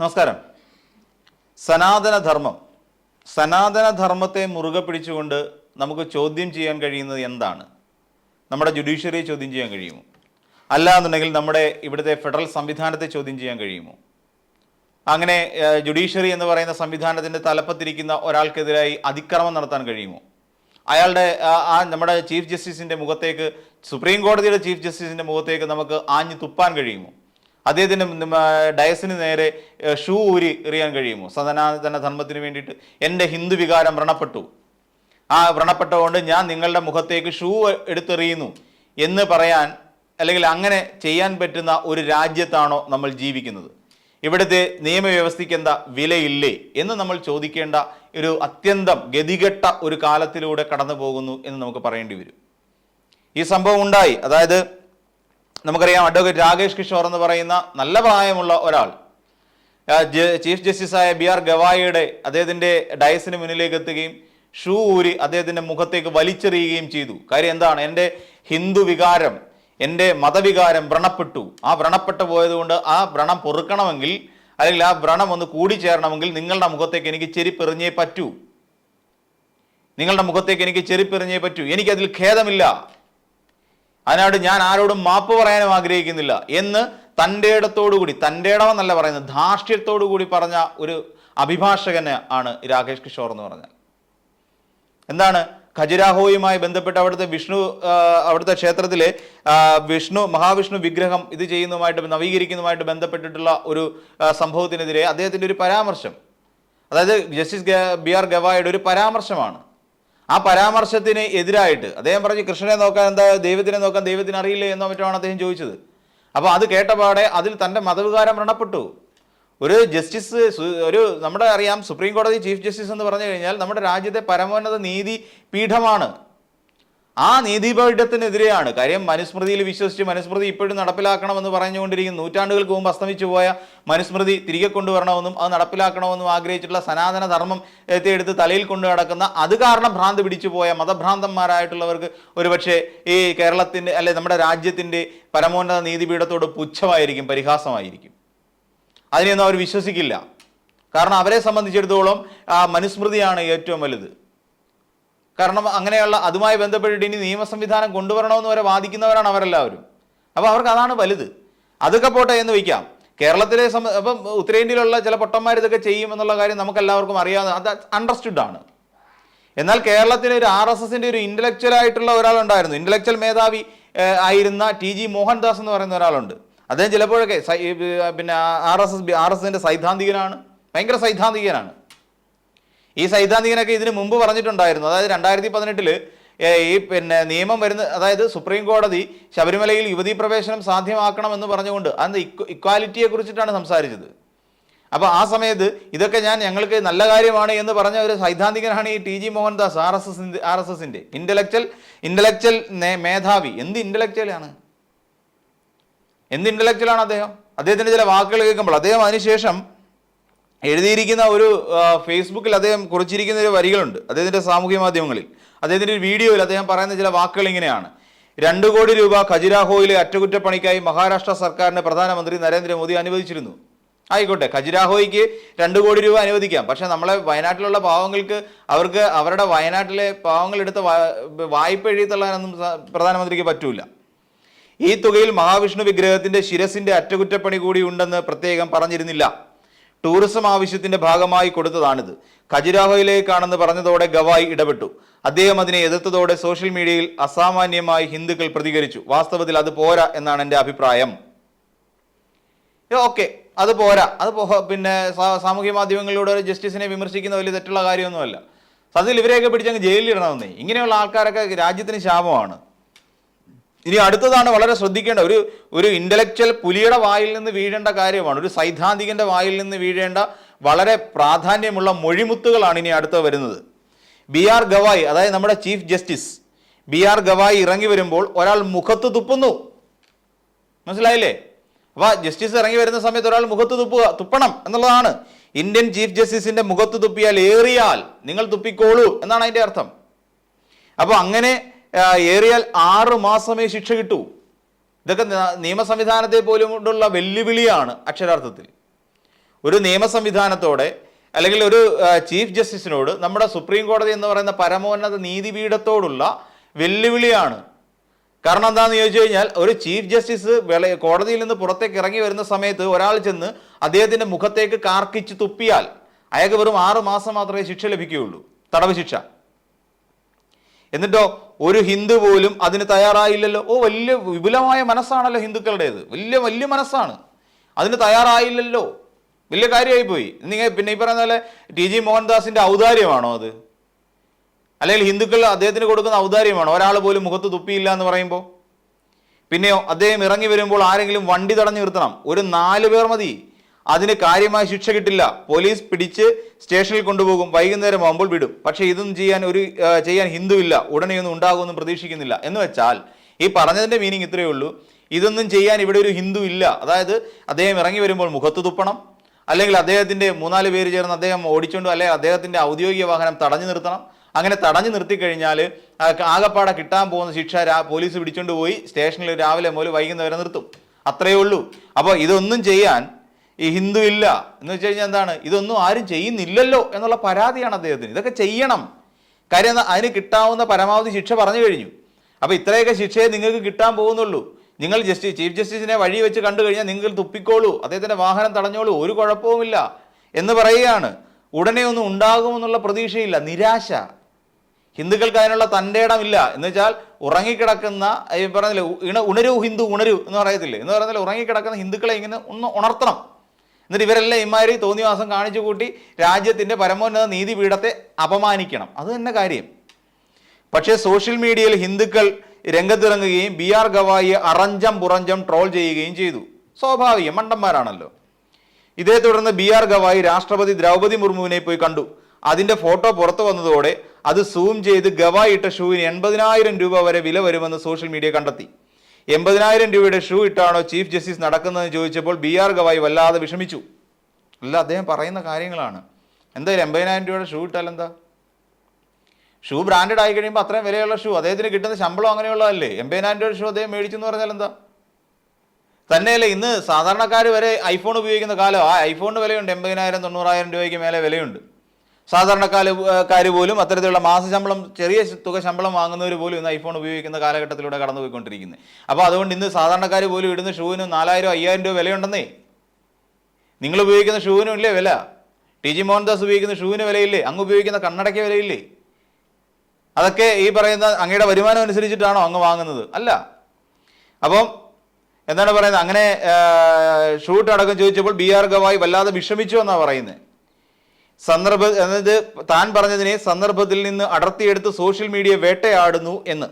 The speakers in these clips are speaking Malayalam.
നമസ്കാരം. സനാതനധർമ്മം. സനാതനധർമ്മത്തെ മുറുകെ പിടിച്ചുകൊണ്ട് നമുക്ക് ചോദ്യം ചെയ്യാൻ കഴിയുന്നത് എന്താണ്? നമ്മുടെ ജുഡീഷ്യറിയെ ചോദ്യം ചെയ്യാൻ കഴിയുമോ? അല്ല എന്നുണ്ടെങ്കിൽ നമ്മുടെ ഇവിടുത്തെ ഫെഡറൽ സംവിധാനത്തെ ചോദ്യം ചെയ്യാൻ കഴിയുമോ? അങ്ങനെ ജുഡീഷ്യറി എന്ന് പറയുന്ന സംവിധാനത്തിന്റെ തലപ്പത്തിരിക്കുന്ന ഒരാൾക്കെതിരായി അതിക്രമം നടത്താൻ കഴിയുമോ? അയാളുടെ ആ- നമ്മുടെ ചീഫ് ജസ്റ്റിസിന്റെ മുഖത്തേക്ക് സുപ്രീം കോടതിയുടെ ചീഫ് ജസ്റ്റിസിന്റെ മുഖത്തേക്ക് നമുക്ക് ആഞ്ഞു തുപ്പാൻ കഴിയുമോ? ആ, ഡയസിന് നേരെ ഷൂ ഊരി എറിയാൻ കഴിയുമോ? സനാതന ധർമ്മത്തിന് വേണ്ടിയിട്ട് എന്റെ ഹിന്ദു വികാരം വ്രണപ്പെട്ടു. ആ വ്രണപ്പെട്ടുകൊണ്ട് ഞാൻ നിങ്ങളുടെ മുഖത്തേക്ക് ഷൂ എടുത്തെറിയുന്നു എന്ന് പറയാൻ അല്ലെങ്കിൽ അങ്ങനെ ചെയ്യാൻ പറ്റുന്ന ഒരു രാജ്യത്താണോ നമ്മൾ ജീവിക്കുന്നത്? ഇവിടുത്തെ നിയമവ്യവസ്ഥയ്ക്ക് എന്താ വിലയില്ലേ എന്ന് നമ്മൾ ചോദിക്കേണ്ട ഒരു അത്യന്തം ഗതികെട്ട ഒരു കാലത്തിലൂടെ കടന്നു പോകുന്നു എന്ന് നമുക്ക് പറയേണ്ടി വരും. ഈ സംഭവം ഉണ്ടായി. അതായത് നമുക്കറിയാം അഡ്വക്കേറ്റ് രാകേഷ് കിഷോർ എന്ന് പറയുന്ന നല്ല പ്രായമുള്ള ഒരാൾ. ചീഫ് ജസ്റ്റിസായ ബി ആർ ഗവായിയുടെ അദ്ദേഹത്തിന്റെ ഡയസിന് മുന്നിലേക്ക് എത്തുകയും ഷൂ ഊരി അദ്ദേഹത്തിന്റെ മുഖത്തേക്ക് വലിച്ചെറിയുകയും ചെയ്തു. കാര്യം എന്താണ്? എന്റെ ഹിന്ദു വികാരം എന്റെ മതവികാരം വ്രണപ്പെട്ടു. ആ വ്രണപ്പെട്ടു പോയതുകൊണ്ട് ആ വ്രണം പൊറുക്കണമെങ്കിൽ അല്ലെങ്കിൽ ആ വ്രണം ഒന്ന് കൂടിച്ചേരണമെങ്കിൽ നിങ്ങളുടെ മുഖത്തേക്ക് എനിക്ക് ചെരിപ്പെറിഞ്ഞേ പറ്റൂ. നിങ്ങളുടെ മുഖത്തേക്ക് എനിക്ക് ചെരിപ്പെറിഞ്ഞേ പറ്റൂ. എനിക്കതിൽ ഖേദമില്ല. അതിനായിട്ട് ഞാൻ ആരോടും മാപ്പ് പറയാനും ആഗ്രഹിക്കുന്നില്ല. എന്ന് തന്റെ ഇടത്തോടുകൂടി തന്റെ ഇടമെന്നല്ല പറയുന്നത് ധാർഷ്ട്യത്തോടു കൂടി പറഞ്ഞ ഒരു അഭിഭാഷകന് ആണ് രാകേഷ് കിഷോർ എന്ന് പറഞ്ഞാൽ. എന്താണ്? ഖജുരാഹോയുമായി ബന്ധപ്പെട്ട് അവിടുത്തെ വിഷ്ണു അവിടുത്തെ ക്ഷേത്രത്തിലെ വിഷ്ണു മഹാവിഷ്ണു വിഗ്രഹം ഇത് ചെയ്യുന്നതുമായിട്ട് നവീകരിക്കുന്നതുമായിട്ട് ബന്ധപ്പെട്ടിട്ടുള്ള ഒരു സംഭവത്തിനെതിരെ അദ്ദേഹത്തിന്റെ ഒരു പരാമർശം. അതായത് ജസ്റ്റിസ് ബി ആർ ഗവായുടെ ഒരു പരാമർശമാണ്. ആ പരാമർശത്തിന് എതിരായിട്ട് അദ്ദേഹം പറഞ്ഞു കൃഷ്ണനെ നോക്കാൻ എന്താ ദൈവത്തിനെ നോക്കാൻ ദൈവത്തിന് അറിയില്ലേ എന്നോ മറ്റോ ആണ് അദ്ദേഹം ചോദിച്ചത്. അപ്പോൾ അത് കേട്ടപാടെ അതിൽ തന്റെ മതവികാരം വ്രണപ്പെട്ടു. ഒരു ജസ്റ്റിസ് ഒരു നമ്മുടെ അറിയാം സുപ്രീം കോടതി ചീഫ് ജസ്റ്റിസ് എന്ന് പറഞ്ഞു കഴിഞ്ഞാൽ നമ്മുടെ രാജ്യത്തെ പരമോന്നത നീതി പീഠമാണ്. ആ നീതിപീഠത്തിനെതിരെയാണ്. കാര്യം മനുസ്മൃതിയിൽ വിശ്വസിച്ച് മനുസ്മൃതി ഇപ്പോഴും നടപ്പിലാക്കണമെന്ന് പറഞ്ഞുകൊണ്ടിരിക്കുന്നു. നൂറ്റാണ്ടുകൾക്ക് മുമ്പ് അസ്തമിച്ചു പോയ മനുസ്മൃതി തിരികെ കൊണ്ടുവരണമെന്നും അത് നടപ്പിലാക്കണമെന്നും ആഗ്രഹിച്ചിട്ടുള്ള സനാതന ധർമ്മം എത്തിയെടുത്ത് തലയിൽ കൊണ്ടു നടക്കുന്ന അത് കാരണം ഭ്രാന്ത് പിടിച്ചു പോയ മതഭ്രാന്തന്മാരായിട്ടുള്ളവർക്ക് ഒരുപക്ഷെ ഈ കേരളത്തിന്റെ അല്ലെ നമ്മുടെ രാജ്യത്തിന്റെ പരമോന്നത നീതിപീഠത്തോട് പുച്ഛമായിരിക്കും പരിഹാസമായിരിക്കും. അതിനെയൊന്നും അവർ വിശ്വസിക്കില്ല. കാരണം അവരെ സംബന്ധിച്ചിടത്തോളം മനുസ്മൃതിയാണ് ഏറ്റവും വലുത്. കാരണം അങ്ങനെയുള്ള അതുമായി ബന്ധപ്പെട്ടിട്ട് ഇനി നിയമ സംവിധാനം കൊണ്ടുവരണമെന്ന് വരെ വാദിക്കുന്നവരാണ് അവരെല്ലാവരും. അപ്പോൾ അവർക്ക് അതാണ് വലുത്. അതൊക്കെ പോട്ടെ എന്ന് വയ്ക്കാം. കേരളത്തിലെ സം അപ്പം ഉത്തരേന്ത്യയിലുള്ള ചില പൊട്ടന്മാർ ഇതൊക്കെ ചെയ്യും എന്നുള്ള കാര്യം നമുക്ക് എല്ലാവർക്കും അറിയാവുന്ന അത് അണ്ടർസ്റ്റുഡ് ആണ്. എന്നാൽ കേരളത്തിന് ഒരു ആർ എസ് എസിന്റെ ഒരു ഇന്റലക്ച്വൽ ആയിട്ടുള്ള ഒരാളുണ്ടായിരുന്നു. ഇന്റലക്ച്വൽ മേധാവി ആയിരുന്ന ടി ജി മോഹൻദാസ് എന്ന് പറയുന്ന ഒരാളുണ്ട്. അദ്ദേഹം ചിലപ്പോഴൊക്കെ പിന്നെ R S S R S എസിന്റെ സൈദ്ധാന്തികനാണ്. ഭയങ്കര സൈദ്ധാന്തികനാണ്. ഈ സൈദ്ധാന്തികനൊക്കെ ഇതിന് മുമ്പ് പറഞ്ഞിട്ടുണ്ടായിരുന്നു. അതായത് രണ്ടായിരത്തി പതിനെട്ടിൽ ഈ പിന്നെ നിയമം വരുന്ന അതായത് സുപ്രീം കോടതി ശബരിമലയിൽ യുവതീ പ്രവേശനം സാധ്യമാക്കണം എന്ന് പറഞ്ഞുകൊണ്ട് അന്ന് ഇക്വാലിറ്റിയെ കുറിച്ചിട്ടാണ് സംസാരിച്ചത്. അപ്പോൾ ആ സമയത്ത് ഇതൊക്കെ ഞാൻ ഞങ്ങൾക്ക് നല്ല കാര്യമാണ് എന്ന് പറഞ്ഞ ഒരു സൈദ്ധാന്തികനാണ് ഈ T G Mohandas R S S R S എസിന്റെ ഇന്റലക്ച്വൽ ഇന്റലക്ച്വൽ മേധാവി. എന്ത് ഇന്റലക്ച്വലാണ് എന്ത് ഇന്റലക്ച്വലാണ് അദ്ദേഹം? അദ്ദേഹത്തിന്റെ ചില വാക്കുകൾ കേൾക്കുമ്പോൾ അദ്ദേഹം അതിനുശേഷം എഴുതിയിരിക്കുന്ന ഒരു ഫേസ്ബുക്കിൽ അദ്ദേഹം കുറിച്ചിരിക്കുന്ന ഒരു വരികളുണ്ട്. അദ്ദേഹത്തിന്റെ സാമൂഹ്യ മാധ്യമങ്ങളിൽ. അദ്ദേഹത്തിന്റെ ഒരു വീഡിയോയിൽ അദ്ദേഹം പറയുന്ന ചില വാക്കുകൾ ഇങ്ങനെയാണ്. രണ്ടു കോടി രൂപ ഖജുരാഹോയിലെ അറ്റകുറ്റപ്പണിക്കായി മഹാരാഷ്ട്ര സർക്കാരിന് പ്രധാനമന്ത്രി നരേന്ദ്രമോദി അനുവദിച്ചിരുന്നു. ആയിക്കോട്ടെ ഖജുരാഹോയ്ക്ക് രണ്ട് കോടി രൂപ അനുവദിക്കാം. പക്ഷെ നമ്മളെ വയനാട്ടിലുള്ള പാവങ്ങൾക്ക് അവർക്ക് അവരുടെ വയനാട്ടിലെ വാ- വായ്പ എഴുതി തള്ളാനൊന്നും പ്രധാനമന്ത്രിക്ക് പറ്റൂല. ഈ തുകയിൽ മഹാവിഷ്ണു വിഗ്രഹത്തിന്റെ ശിരസിന്റെ അറ്റകുറ്റപ്പണി കൂടി ഉണ്ടെന്ന് പ്രത്യേകം പറഞ്ഞിരുന്നില്ല. ടൂറിസം ആവശ്യത്തിന്റെ ഭാഗമായി കൊടുത്തതാണിത്. ഖജുരാഹോയിലേക്കാണെന്ന് പറഞ്ഞതോടെ ഗവായ് ഇടപെട്ടു. അദ്ദേഹം അതിനെ എതിർത്തതോടെ സോഷ്യൽ മീഡിയയിൽ അസാമാന്യമായി ഹിന്ദുക്കൾ പ്രതികരിച്ചു. വാസ്തവത്തിൽ അത് പോരാ എന്നാണ് എന്റെ അഭിപ്രായം. ഓക്കെ അത് പോരാ. അത് പിന്നെ സാമൂഹ്യ മാധ്യമങ്ങളിലൂടെ ഒരു ജസ്റ്റിസിനെ വിമർശിക്കുന്ന വലിയ തെറ്റുള്ള കാര്യമൊന്നുമല്ല. സത്യത്തിൽ ഇവരെയൊക്കെ പിടിച്ചങ്ങ് ജയിലിലിടണമെന്നേ ഇങ്ങനെയുള്ള ആൾക്കാരൊക്കെ രാജ്യത്തിന് ശാപമാണ്. ഇനി അടുത്തതാണ് വളരെ ശ്രദ്ധിക്കേണ്ട ഒരു ഒരു ഇന്റലക്ച്വൽ പുലിയുടെ വായിൽ നിന്ന് വീഴേണ്ട കാര്യമാണ്. ഒരു സൈദ്ധാന്തികന്റെ വായിൽ നിന്ന് വീഴേണ്ട വളരെ പ്രാധാന്യമുള്ള മൊഴിമുത്തുകളാണ് ഇനി അടുത്ത വരുന്നത്. ബി ആർ ഗവായി അതായത് നമ്മുടെ chief justice B R Gavai ഇറങ്ങി വരുമ്പോൾ ഒരാൾ മുഖത്ത് തുപ്പുന്നു. മനസ്സിലായില്ലേ? അപ്പൊ ജസ്റ്റിസ് ഇറങ്ങി വരുന്ന സമയത്ത് ഒരാൾ മുഖത്ത് തുപ്പുക തുപ്പണം എന്നുള്ളതാണ്. ഇന്ത്യൻ ചീഫ് ജസ്റ്റിസിന്റെ മുഖത്ത് തുപ്പിയാൽ ഏറിയാൽ നിങ്ങൾ തുപ്പിക്കോളൂ എന്നാണ് അതിന്റെ അർത്ഥം. അപ്പോൾ അങ്ങനെ ഏറിയാൽ ആറ് മാസമേ ശിക്ഷ കിട്ടൂ. ഇതൊക്കെ നിയമ സംവിധാനത്തെ പോലും കൊണ്ടുള്ള വെല്ലുവിളിയാണ് അക്ഷരാർത്ഥത്തിൽ. ഒരു നിയമ സംവിധാനത്തോടെ അല്ലെങ്കിൽ ഒരു ചീഫ് ജസ്റ്റിസിനോട് നമ്മുടെ സുപ്രീം കോടതി എന്ന് പറയുന്ന പരമോന്നത നീതിപീഠത്തോടുള്ള വെല്ലുവിളിയാണ്. കാരണം എന്താണെന്ന് ചോദിച്ചു കഴിഞ്ഞാൽ ഒരു ചീഫ് ജസ്റ്റിസ് കോടതിയിൽ നിന്ന് പുറത്തേക്ക് ഇറങ്ങി വരുന്ന സമയത്ത് ഒരാൾ ചെന്ന് അദ്ദേഹത്തിന്റെ മുഖത്തേക്ക് കാർക്കിച്ച് തുപ്പിയാൽ അയാൾക്ക് വെറും ആറ് മാസം മാത്രമേ ശിക്ഷ ലഭിക്കുകയുള്ളൂ. തടവ് ശിക്ഷ. എന്നിട്ടോ ഒരു ഹിന്ദു പോലും അതിന് തയ്യാറായില്ലല്ലോ. ഓ വലിയ വിപുലമായ മനസ്സാണല്ലോ ഹിന്ദുക്കളുടേത്. വലിയ വലിയ മനസ്സാണ്. അതിന് തയ്യാറായില്ലല്ലോ. വലിയ കാര്യമായി പോയി നിങ്ങൾ പിന്നെ ഈ പറയുന്ന പോലെ ടി ജി മോഹൻദാസിന്റെ ഔദാര്യമാണോ അത്? അല്ലെങ്കിൽ ഹിന്ദുക്കൾ അദ്ദേഹത്തിന് കൊടുക്കുന്ന ഔദാര്യമാണോ? ഒരാൾ പോലും മുഖത്ത് തുപ്പിയില്ല എന്ന് പറയുമ്പോൾ? പിന്നെയോ അദ്ദേഹം ഇറങ്ങി വരുമ്പോൾ ആരെങ്കിലും വണ്ടി തടഞ്ഞു നിർത്തണം. ഒരു നാല് പേർ മതി. അതിന് കാര്യമായ ശിക്ഷ കിട്ടില്ല. പോലീസ് പിടിച്ച് സ്റ്റേഷനിൽ കൊണ്ടുപോകും. വൈകുന്നേരം ആകുമ്പോൾ വിടും. പക്ഷേ ഇതൊന്നും ചെയ്യാൻ ഒരു ചെയ്യാൻ ഹിന്ദുവില്ല. ഉടനെയൊന്നും ഉണ്ടാകുമെന്നും പ്രതീക്ഷിക്കുന്നില്ല. എന്ന് വെച്ചാൽ ഈ പറഞ്ഞതിന്റെ മീനിങ് ഇത്രയേ ഉള്ളൂ. ഇതൊന്നും ചെയ്യാൻ ഇവിടെ ഒരു ഹിന്ദു ഇല്ല. അതായത് അദ്ദേഹം ഇറങ്ങി വരുമ്പോൾ മുഖത്ത് തുപ്പണം. അല്ലെങ്കിൽ അദ്ദേഹത്തിന്റെ മൂന്നാൽ പേര് ചേർന്ന് അദ്ദേഹം ഓടിച്ചുകൊണ്ട് അല്ലെങ്കിൽ അദ്ദേഹത്തിന്റെ ഔദ്യോഗിക വാഹനം തടഞ്ഞു നിർത്തണം. അങ്ങനെ തടഞ്ഞു നിർത്തി കഴിഞ്ഞാൽ ആകപ്പാടെ കിട്ടാൻ പോകുന്ന ശിക്ഷ പോലീസ് പിടിച്ചുകൊണ്ട് പോയി സ്റ്റേഷനിൽ രാവിലെ മുതൽ വൈകുന്നേരം നിർത്തും. അത്രയേ ഉള്ളൂ. അപ്പോൾ ഇതൊന്നും ചെയ്യാൻ ഈ ഹിന്ദു ഇല്ല എന്ന് വെച്ച് കഴിഞ്ഞാൽ എന്താണ്? ഇതൊന്നും ആരും ചെയ്യുന്നില്ലല്ലോ എന്നുള്ള പരാതിയാണ് അദ്ദേഹത്തിന്. ഇതൊക്കെ ചെയ്യണം. കാര്യം അതിന് കിട്ടാവുന്ന പരമാവധി ശിക്ഷ പറഞ്ഞു കഴിഞ്ഞു. അപ്പോൾ ഇത്രയൊക്കെ ശിക്ഷയെ നിങ്ങൾക്ക് കിട്ടാൻ പോകുന്നുള്ളൂ. നിങ്ങൾ ജസ്റ്റിസ് ചീഫ് ജസ്റ്റിസിനെ വഴി വെച്ച് കണ്ടു കഴിഞ്ഞാൽ നിങ്ങൾ തുപ്പിക്കോളൂ. അദ്ദേഹത്തിന്റെ വാഹനം തടഞ്ഞോളൂ. ഒരു കുഴപ്പവുമില്ല എന്ന് പറയുകയാണ്. ഉടനെ ഒന്നും ഉണ്ടാകുമെന്നുള്ള പ്രതീക്ഷയില്ല. നിരാശ. ഹിന്ദുക്കൾക്ക് അതിനുള്ള തന്റെ ഇടമില്ല. എന്ന് വെച്ചാൽ ഉറങ്ങിക്കിടക്കുന്ന പറഞ്ഞില്ലേ ഉണരൂ ഹിന്ദു ഉണരൂ എന്ന് പറയത്തില്ലേ? എന്ന് പറഞ്ഞാൽ ഉറങ്ങിക്കിടക്കുന്ന ഹിന്ദുക്കളെ ഇങ്ങനെ ഒന്ന് ഉണർത്തണം. എന്നിട്ട് ഇവരെല്ലാം ഇമാരി തോന്നിവാസം കാണിച്ചു കൂട്ടി രാജ്യത്തിന്റെ പരമോന്നത നീതിപീഠത്തെ അപമാനിക്കണം. അത് തന്നെ കാര്യം. പക്ഷേ സോഷ്യൽ മീഡിയയിൽ ഹിന്ദുക്കൾ രംഗത്തിറങ്ങുകയും ബി ആർ ഗവായി അറഞ്ചം പുറഞ്ചം ട്രോൾ ചെയ്യുകയും ചെയ്തു. സ്വാഭാവികം മണ്ടന്മാരാണല്ലോ. ഇതേ തുടർന്ന് ബി ആർ ഗവായി രാഷ്ട്രപതി ദ്രൗപദി മുർമുവിനെ പോയി കണ്ടു. അതിന്റെ ഫോട്ടോ പുറത്തു വന്നതോടെ അത് സൂം ചെയ്ത് ഗവായി ഇട്ട ഷൂവിന് എൺപതിനായിരം രൂപ വരെ വില വരുമെന്ന് സോഷ്യൽ മീഡിയ കണ്ടെത്തി. എൺപതിനായിരം രൂപയുടെ ഷൂ ഇട്ടാണോ ചീഫ് ജസ്റ്റിസ് നടക്കുന്നതെന്ന് ചോദിച്ചപ്പോൾ ബി ആർ ഗവായി വല്ലാതെ വിഷമിച്ചു. അല്ല അദ്ദേഹം പറയുന്ന കാര്യങ്ങളാണ്. എന്തായാലും എൺപതിനായിരം രൂപയുടെ ഷൂ ഇട്ടാൽ എന്താ? ഷൂ ബ്രാൻഡഡ് ആയി കഴിയുമ്പോൾ അത്രയും വിലയുള്ള ഷൂ അദ്ദേഹത്തിന് കിട്ടുന്ന ശമ്പളം അങ്ങനെയുള്ളതല്ലേ? എൺപതിനായിരം രൂപയുടെ ഷൂ അദ്ദേഹം മേടിച്ചെന്ന് പറഞ്ഞാൽ എന്താ? തന്നെയല്ലേ ഇന്ന് സാധാരണക്കാർ വരെ ഐഫോൺ ഉപയോഗിക്കുന്ന കാലം. ആ ഐഫോണിന് വിലയുണ്ട് എൺപതിനായിരം തൊണ്ണൂറായിരം രൂപയ്ക്ക് മേലെ വിലയുണ്ട്. സാധാരണക്കാർ പോലും അത്തരത്തിലുള്ള മാസ ശമ്പളം ചെറിയ തുക ശമ്പളം വാങ്ങുന്നവർ പോലും ഇന്ന് ഐഫോൺ ഉപയോഗിക്കുന്ന കാലഘട്ടത്തിലൂടെ കടന്നുപോയിക്കൊണ്ടിരിക്കുന്നത് അപ്പോൾ അതുകൊണ്ട് ഇന്ന് സാധാരണക്കാർ പോലും ഇടുന്ന ഷൂവിന് നാലായിരം അയ്യായിരം രൂപ വിലയുണ്ടെന്നേ. നിങ്ങൾ ഉപയോഗിക്കുന്ന ഷൂവിനും ഇല്ലേ വില? ടി ജി മോഹൻദാസ് ഉപയോഗിക്കുന്ന ഷൂവിന് വിലയില്ലേ? അങ്ങ് ഉപയോഗിക്കുന്ന കണ്ണടയ്ക്ക് വിലയില്ലേ? അതൊക്കെ ഈ പറയുന്ന അങ്ങയുടെ വരുമാനം അനുസരിച്ചിട്ടാണോ അങ്ങ് വാങ്ങുന്നത്? അല്ല. അപ്പം എന്താണ് പറയുന്നത്? അങ്ങനെ ഷൂട്ട് അടക്കം ചോദിച്ചപ്പോൾ ബി ആർ ഗവായി വല്ലാതെ വിഷമിച്ചു എന്നാണ് പറയുന്നത് സന്ദർഭ അതായത് താൻ പറഞ്ഞതിനെ സന്ദർഭത്തിൽ നിന്ന് അടർത്തിയെടുത്ത് സോഷ്യൽ മീഡിയ വേട്ടയാടുന്നു എന്ന്.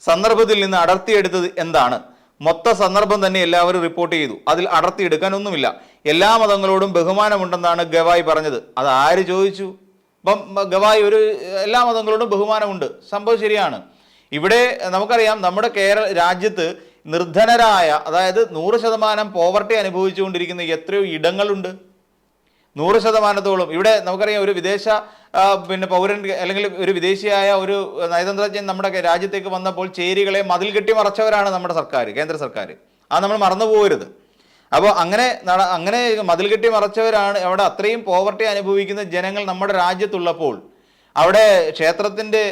സന്ദർഭത്തിൽ നിന്ന് അടർത്തിയെടുത്തത് എന്താണ്? മൊത്ത സന്ദർഭം തന്നെ എല്ലാവരും റിപ്പോർട്ട് ചെയ്തു. അതിൽ അടർത്തിയെടുക്കാൻ ഒന്നുമില്ല. എല്ലാ മതങ്ങളോടും ബഹുമാനമുണ്ടെന്നാണ് ഗവായി പറഞ്ഞത്. അത് ആര് ചോദിച്ചു? അപ്പം ഗവായി ഒരു എല്ലാ മതങ്ങളോടും ബഹുമാനമുണ്ട്. സംഭവം ശരിയാണ്. ഇവിടെ നമുക്കറിയാം നമ്മുടെ കേരള രാജ്യത്ത് നിർധനരായ അതായത് നൂറ് ശതമാനം പോവർട്ടി അനുഭവിച്ചുകൊണ്ടിരിക്കുന്ന എത്രയോ ഇടങ്ങളുണ്ട്. നൂറ് ശതമാനത്തോളം. ഇവിടെ നമുക്കറിയാം ഒരു വിദേശ പിന്നെ പൗരൻ അല്ലെങ്കിൽ ഒരു വിദേശിയായ ഒരു നയതന്ത്രജ്ഞൻ നമ്മുടെ രാജ്യത്തേക്ക് വന്നപ്പോൾ ചേരികളെ മതിൽ കെട്ടി മറച്ചവരാണ് നമ്മുടെ സർക്കാർ കേന്ദ്ര സർക്കാർ. അത് നമ്മൾ മറന്നു പോകരുത്. അപ്പോൾ അങ്ങനെ അങ്ങനെ മതിൽ കെട്ടി മറച്ചവരാണ് അവിടെ അത്രയും പോവർട്ടി അനുഭവിക്കുന്ന ജനങ്ങൾ നമ്മുടെ രാജ്യത്തുള്ളപ്പോൾ അവിടെ ക്ഷേത്രത്തിന്റെ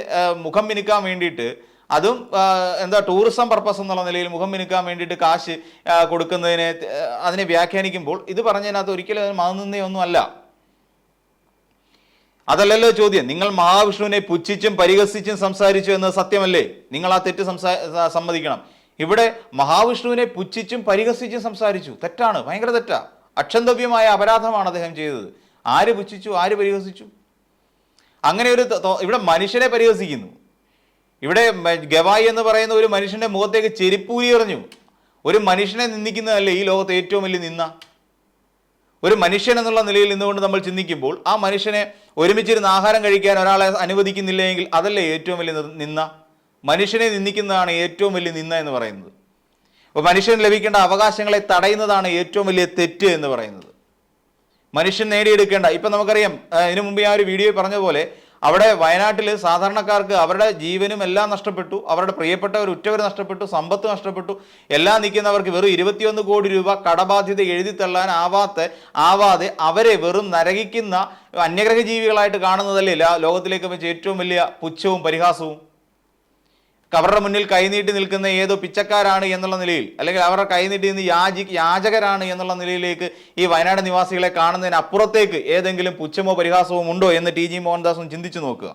മുഖം മിനുക്കാൻ വേണ്ടിയിട്ട് അതും എന്താ ടൂറിസം പർപ്പസ് എന്നുള്ള നിലയിൽ മുഖം മിനുക്കാൻ വേണ്ടിയിട്ട് കാശ് കൊടുക്കുന്നതിനെ അതിനെ വ്യാഖ്യാനിക്കുമ്പോൾ ഇത് പറഞ്ഞതിനകത്ത് ഒരിക്കലും ഒന്നും അല്ല അതല്ലല്ലോ ചോദ്യം. നിങ്ങൾ മഹാവിഷ്ണുവിനെ പുച്ഛിച്ചും പരിഹസിച്ചും സംസാരിച്ചു എന്നത് സത്യമല്ലേ? നിങ്ങൾ ആ തെറ്റ് സംസാ സമ്മതിക്കണം. ഇവിടെ മഹാവിഷ്ണുവിനെ പുച്ഛിച്ചും പരിഹസിച്ചും സംസാരിച്ചു. തെറ്റാണ്. ഭയങ്കര തെറ്റാ. അക്ഷന്തവ്യമായ അപരാധമാണ് അദ്ദേഹം ചെയ്തത്. ആര് പുച്ഛിച്ചു? ആര് പരിഹസിച്ചു? അങ്ങനെ ഒരു ഇവിടെ മനുഷ്യനെ പരിഹസിക്കുന്നു. ഇവിടെ ഗവായി എന്ന് പറയുന്ന ഒരു മനുഷ്യന്റെ മുഖത്തേക്ക് ചെരിപ്പൂരി എറിഞ്ഞു. ഒരു മനുഷ്യനെ നിന്ദിക്കുന്നതല്ലേ ഈ ലോകത്തെ ഏറ്റവും വലിയ നിന്ന ഒരു മനുഷ്യൻ എന്നുള്ള നിലയിൽ നിന്നുകൊണ്ട് നമ്മൾ ചിന്തിക്കുമ്പോൾ ആ മനുഷ്യനെ ഒരുമിച്ചിരുന്ന് ആഹാരം കഴിക്കാൻ ഒരാളെ അനുവദിക്കുന്നില്ലെങ്കിൽ അതല്ലേ ഏറ്റവും വലിയ നിന്ന മനുഷ്യനെ നിന്ദിക്കുന്നതാണ് ഏറ്റവും വലിയ നിന്ന എന്ന് പറയുന്നത്. അപ്പോൾ മനുഷ്യന് ലഭിക്കേണ്ട അവകാശങ്ങളെ തടയുന്നതാണ് ഏറ്റവും വലിയ തെറ്റ് എന്ന് പറയുന്നത്. മനുഷ്യൻ നേടിയെടുക്കേണ്ട ഇപ്പം നമുക്കറിയാം ഇതിനു മുമ്പ് ഞാൻ ഒരു വീഡിയോ പറഞ്ഞ പോലെ അവിടെ വയനാട്ടിൽ സാധാരണക്കാർക്ക് അവരുടെ ജീവനും എല്ലാം നഷ്ടപ്പെട്ടു അവരുടെ പ്രിയപ്പെട്ടവർ ഉറ്റവർ നഷ്ടപ്പെട്ടു സമ്പത്ത് നഷ്ടപ്പെട്ടു എല്ലാം നിൽക്കുന്നവർക്ക് വെറും ഇരുപത്തിയൊന്ന് കോടി രൂപ കടബാധ്യത എഴുതി തള്ളാൻ ആവാത്ത ആവാതെ അവരെ വെറും നരകിക്കുന്ന അന്യഗ്രഹ ജീവികളായിട്ട് കാണുന്നതല്ലേ ലോകത്തിലേക്ക് വെച്ച് ഏറ്റവും വലിയ പുച്ഛവും പരിഹാസവും? അവരുടെ മുന്നിൽ കൈനീട്ടി നിൽക്കുന്ന ഏതോ പിച്ചക്കാരാണ് എന്നുള്ള നിലയിൽ അല്ലെങ്കിൽ അവരുടെ കൈനീട്ടി നിന്ന് യാചി യാചകരാണ് എന്നുള്ള നിലയിലേക്ക് ഈ വയനാട് നിവാസികളെ കാണുന്നതിന് അപ്പുറത്തേക്ക് ഏതെങ്കിലും പുച്ഛമോ പരിഹാസമോ ഉണ്ടോ എന്ന് ടി ജി മോഹൻദാസും ചിന്തിച്ചു നോക്കുക.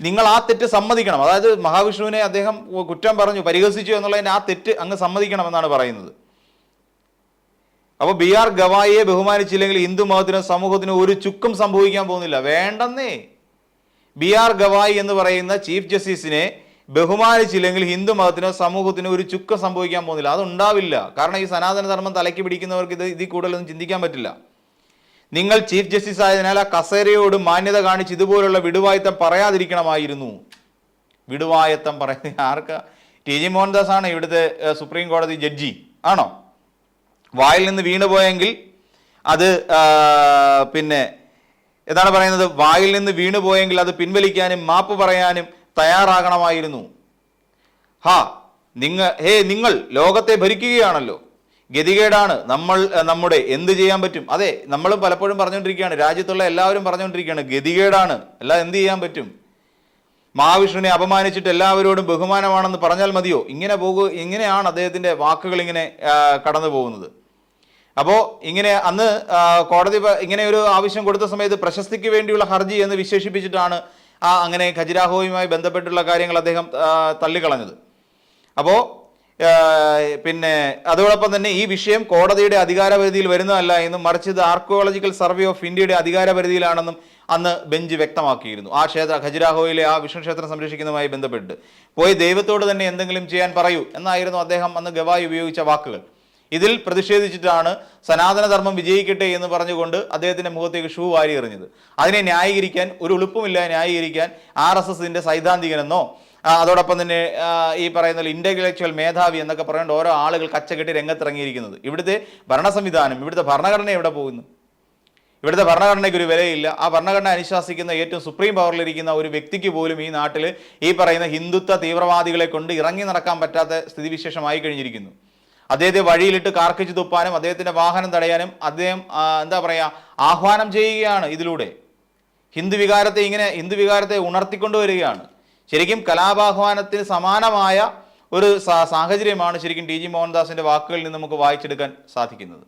നിങ്ങൾ ആ തെറ്റ് സമ്മതിക്കണം. അതായത് മഹാവിഷ്ണുവിനെ അദ്ദേഹം കുറ്റം പറഞ്ഞു പരിഹസിച്ചു എന്നുള്ളതിന് ആ തെറ്റ് അങ്ങ് സമ്മതിക്കണം എന്നാണ് പറയുന്നത്. അപ്പോൾ ബി ആർ ഗവായിയെ ബഹുമാനിച്ചില്ലെങ്കിൽ ഹിന്ദു മതത്തിനും സമൂഹത്തിനും ഒരു ചുക്കും സംഭവിക്കാൻ പോകുന്നില്ല. വേണ്ടെന്നേ. ബി ആർ ഗവായി എന്ന് പറയുന്ന ചീഫ് ജസ്റ്റിസിനെ ബഹുമാനിച്ചില്ലെങ്കിൽ ഹിന്ദു മതത്തിനോ സമൂഹത്തിനോ ഒരു ചുക്ക സംഭവിക്കാൻ പോകുന്നില്ല. അതുണ്ടാവില്ല. കാരണം ഈ സനാതന ധർമ്മം തലയ്ക്ക് പിടിക്കുന്നവർക്ക് ഇത് ഇതിൽ കൂടുതലൊന്നും ചിന്തിക്കാൻ പറ്റില്ല. നിങ്ങൾ ചീഫ് ജസ്റ്റിസ് ആയതിനാൽ ആ കസേരയോട് മാന്യത കാണിച്ച് ഇതുപോലുള്ള വിടുവായത്തം പറയാതിരിക്കണമായിരുന്നു. വിടുവായത്തം പറയുന്നത് ആർക്ക? ടി ജി മോഹൻദാസ് ആണ് ഇവിടുത്തെ സുപ്രീം കോടതി ജഡ്ജി. ആണോ? വായിൽ നിന്ന് വീണുപോയെങ്കിൽ അത് പിന്നെ എന്താണ് പറയുന്നത്? വായിൽ നിന്ന് വീണുപോയെങ്കിൽ അത് പിൻവലിക്കാനും മാപ്പ് പറയാനും തയ്യാറാകണമായിരുന്നു. ഹാ നിങ്ങൾ ഹേ നിങ്ങൾ ലോകത്തെ ഭരിക്കുകയാണല്ലോ. ഗതികേടാണ് നമ്മൾ നമ്മുടെ എന്ത് ചെയ്യാൻ പറ്റും? അതെ നമ്മളും പലപ്പോഴും പറഞ്ഞുകൊണ്ടിരിക്കുകയാണ്. രാജ്യത്തുള്ള എല്ലാവരും പറഞ്ഞുകൊണ്ടിരിക്കുകയാണ്. ഗതികേടാണ്. അല്ല എന്ത് ചെയ്യാൻ പറ്റും? മഹാവിഷ്ണുവിനെ അപമാനിച്ചിട്ട് എല്ലാവരോടും ബഹുമാനമാണെന്ന് പറഞ്ഞാൽ മതിയോ? ഇങ്ങനെ പോകുക ഇങ്ങനെയാണ് അദ്ദേഹത്തിന്റെ വാക്കുകൾ ഇങ്ങനെ കടന്നു പോകുന്നത് അപ്പോൾ ഇങ്ങനെ അന്ന് കോടതി ഇങ്ങനെ ഒരു ആവശ്യം കൊടുത്ത സമയത്ത് പ്രശസ്തിക്ക് വേണ്ടിയുള്ള ഹർജി എന്ന് വിശേഷിപ്പിച്ചിട്ടാണ് ആ അങ്ങനെ ഖജുരാഹോയുമായി ബന്ധപ്പെട്ടുള്ള കാര്യങ്ങൾ അദ്ദേഹം തള്ളിക്കളഞ്ഞത്. അപ്പോ പിന്നെ അതോടൊപ്പം തന്നെ ഈ വിഷയം കോടതിയുടെ അധികാരപരിധിയിൽ വരുന്നതല്ല എന്നും മറിച്ച് ഇത് ആർക്കിയോളജിക്കൽ സർവേ ഓഫ് ഇന്ത്യയുടെ അധികാരപരിധിയിലാണെന്നും അന്ന് ബെഞ്ച് വ്യക്തമാക്കിയിരുന്നു. ആ ക്ഷേത്ര ഖജുരാഹോയിലെ ആ വിഷ്ണു ക്ഷേത്രം സംരക്ഷിക്കുന്നതുമായി ബന്ധപ്പെട്ട്. പോയി ദൈവത്തോട് തന്നെ എന്തെങ്കിലും ചെയ്യാൻ പറയൂ എന്നായിരുന്നു അദ്ദേഹം അന്ന് ഗവായി ഉപയോഗിച്ച വാക്കുകൾ. ഇതിൽ പ്രതിഷേധിച്ചിട്ടാണ് സനാതനധർമ്മം വിജയിക്കട്ടെ എന്ന് പറഞ്ഞുകൊണ്ട് അദ്ദേഹത്തിന്റെ മുഖത്തേക്ക് ഷൂ വാരി എറിഞ്ഞത്. അതിനെ ന്യായീകരിക്കാൻ ഒരു ഉളുപ്പുമില്ല ന്യായീകരിക്കാൻ ആർ എസ് എസിന്റെ സൈദ്ധാന്തികനെന്നോ അതോടൊപ്പം തന്നെ ഈ പറയുന്ന ഇന്റലക്ച്വൽ മേധാവി എന്നൊക്കെ പറയേണ്ട ഓരോ ആളുകൾ കച്ചകെട്ടി രംഗത്തിറങ്ങിയിരിക്കുന്നത്. ഇവിടുത്തെ ഭരണ സംവിധാനം ഇവിടുത്തെ ഭരണഘടന എവിടെ പോകുന്നു? ഇവിടുത്തെ ഭരണഘടനയ്ക്ക് ഒരു വിലയില്ല. ആ ഭരണഘടന അനുശാസിക്കുന്ന ഏറ്റവും സുപ്രീം പവറിലിരിക്കുന്ന ഒരു വ്യക്തിക്ക് പോലും ഈ നാട്ടിൽ ഈ പറയുന്ന ഹിന്ദുത്വ തീവ്രവാദികളെ കൊണ്ട് ഇറങ്ങി നടക്കാൻ പറ്റാത്ത സ്ഥിതിവിശേഷമായി കഴിഞ്ഞിരിക്കുന്നു. അദ്ദേഹത്തെ വഴിയിലിട്ട് കാർക്കിച്ച് തുപ്പാനും അദ്ദേഹത്തിന്റെ വാഹനം തടയാനും അദ്ദേഹം എന്താ പറയുക ആഹ്വാനം ചെയ്യുകയാണ് ഇതിലൂടെ. ഹിന്ദു വികാരത്തെ ഇങ്ങനെ ഹിന്ദു വികാരത്തെ ഉണർത്തിക്കൊണ്ടുവരികയാണ്. ശരിക്കും കലാപാഹ്വാനത്തിന് സമാനമായ ഒരു സാഹചര്യമാണ് ശരിക്കും ടി ജി മോഹൻദാസിന്റെ വാക്കുകളിൽ നിന്ന് നമുക്ക് വായിച്ചെടുക്കാൻ സാധിക്കുന്നത്.